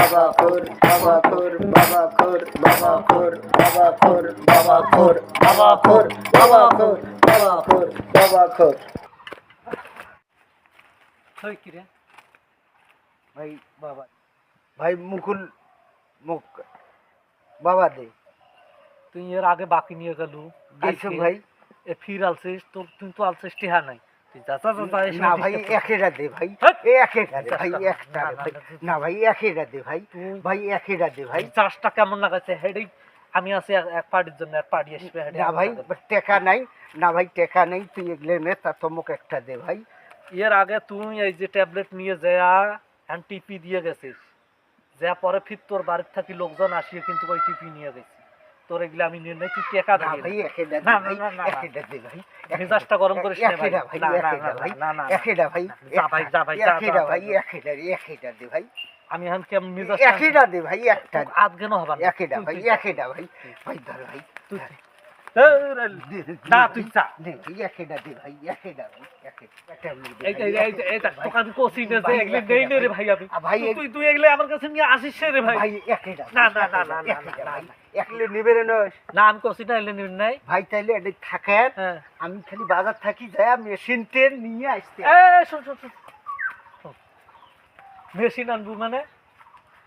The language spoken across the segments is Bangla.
বাবা খোর বাবা খোর বাবা খোর বাবা খোর বাবা খোর বাবা খোর বাবা খোর বাবা খোর বাবা খোর বাবা খোর হই কি রে? ভাই বাবা ভাই মুকুল মুখ বাবা দে। তুই এর আগে বাকি নিয়ে গেল ভাই। এ ফির আলছিস তোর তুই তো আলছিস টিহা নাই। না ভাই। একেটা দে ভাই হ্যাট! একেটা দে ভাই একটা ভাই। না ভাই একেটা দে ভাই ভাই একেটা দে ভাই। চাষটা কেমন লাগাচ্ছে হেডেই আমি আছি এক- পার্টির জন্য এক পার্টি আসবে হেডে না ভাই টেকা নাই না ভাই টেকা নেই তুই এগুলো নে তা তমক একটা দে ভাই। এর আগে তুই এই যে ট্যাবলেট নিয়ে যা টিপি দিয়ে গেছিস যা পরে ফির তোর বাড়ির থাকি লোকজন আসিয়ে কিন্তু ওই টিপি নিয়ে গেছি। তোর এগুলা আমি নির্ণয় তুই টেকা না ভাই না না না মেজাজটা গরম করিস না ভাই না না একেটা ভাই যা ভাই যা ভাই একেটা ভাই একেটা একেটা দে ভাই আমি এখন কেম মেজাজ একেটা দে ভাই একটা আধ কেন হবে একেটা ভাই একেটা ভাই ভাই ধর ভাই তুই না তুই না না না না না না না না না না আমার কাছে না না রে ভাই না না না না না না একলে নিবে রে নয় না আমি কষি না এলে নিবি নাই। ভাই তাইলে এটা থাকেন হ্যাঁ। আমি খালি বাজার থাকি যায় মেশিন ট্রেন নিয়ে আসতে। এ শোন শোন শোন শোন। মেশিন আনব মানে?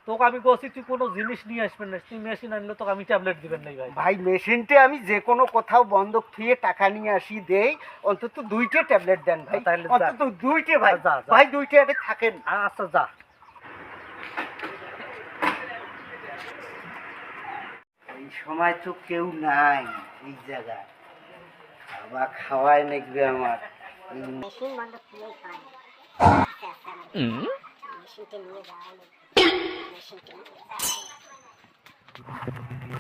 তোকে আমি কষি তুই কোনো জিনিস নিয়ে আসবেন না। তুই মেশিন আনলে তোকে আমি ট্যাবলেট দিবেন নাই ভাই। ভাই মেশিনটে আমি যে কোনো কোথাও বন্ধক থুয়ে টাকা নিয়ে আসি দেই। অন্তত দুইটা ট্যাবলেট দেন ভাই। অন্তত দুইটা ভাই। ভাই দুইটা এটা থাকেন। আচ্ছা যা। সময় তো কেউ নাই এই জায়গায় খাওয়া খাওয়ায় নাকবে আমার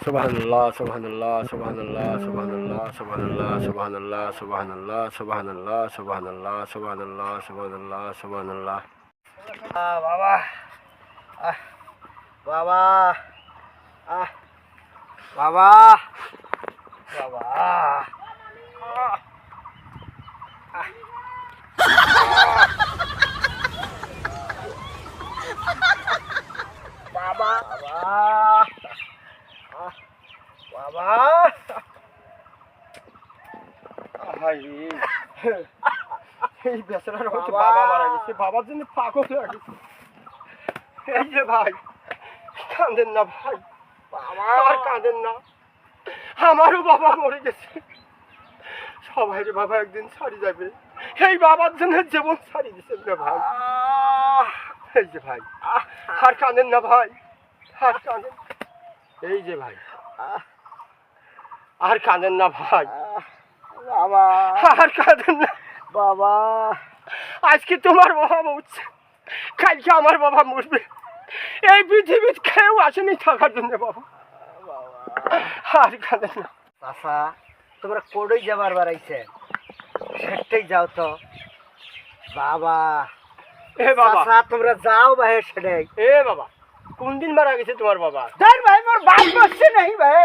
subhanallah, subhanallah, subhanallah, subhanallah, subhanallah, subhanallah, subhanallah, subhanallah, subhanallah, subhanallah, subhanallah. আহ, বাবা আহ বাবা আহ বাবা। বাবা। বাবা। বাবা। এই বেচারার হচ্ছে বাবা। মারা গেছে। বাবার জন্য পাগল গেছে। এই যে ভাই কাঁদেন না ভাই। বাবা আর কাঁদেন না। আমারও বাবা মরে গেছে। সবাই বাবা একদিন ছাড়ি যাবে। এই বাবার জন্য জীবন ছাড়ি দিচ্ছেন না ভাই। এই যে ভাই আর কাঁদেন না ভাই আর কাঁদেন। এই যে ভাই আর কাঁদেন না ভাই। বাবা। আর কাঁদেন না। বাবা। আজকে তোমার বাবা মরছে। কালকে আমার বাবা মরবে। এই পৃথিবীতে কেউ আসেনি থাকার জন্য বাবা। আর কাঁদেন না। চাষা তোমরা কোডই যাবার বাড়াইছে। সেটাই যাও তো। বাবা এ বাবা। তোমরা যাও ভাই সেটাই। এ বাবা কোন দিন মারা গেছে তোমার বাবা? দেখ ভাই মোর বাপ বসছে নাই ভাই।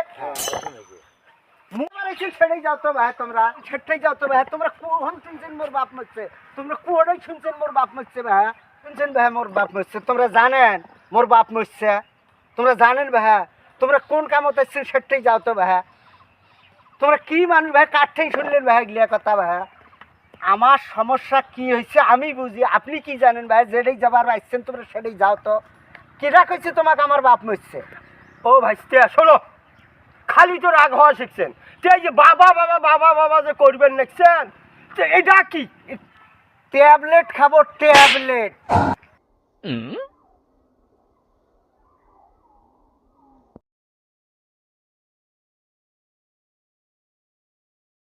মারাইছে সেটাই যাও তো ভাই তোমরা। সেটাই যাও তো ভাই তোমরা কোন শুনছেন মোর বাপ মরছে? তোমরা কোডই শুনছেন মোর বাপ মরছে ভাই শুনছেন ভাই মোর বাপ মরছে? তোমরা জানেন? মোর বাপ মরছে। তোমরা জানেন ভাই তোমরা কোন কামত সেটাই যাও তো ভাই তোমরা কি মানুষ ভাই কাঠেই শুনলেন ভাই গিয়া কথা ভাই আমার সমস্যা কি হয়েছে আমি বুঝি, আপনি কি জানেন ভাই যেটাই যাবার আসছেন তোমরা সেটাই যাও তো। কেটা কইছে তোমাকে আমার বাপ মরছে? ও ভাই শোনো, খালি তো রাগ হওয়া শিখছেন। তো যে বাবা বাবা বাবা বাবা যে করবেন দেখছেন এটা কি? ট্যাবলেট খাব, ট্যাবলেট।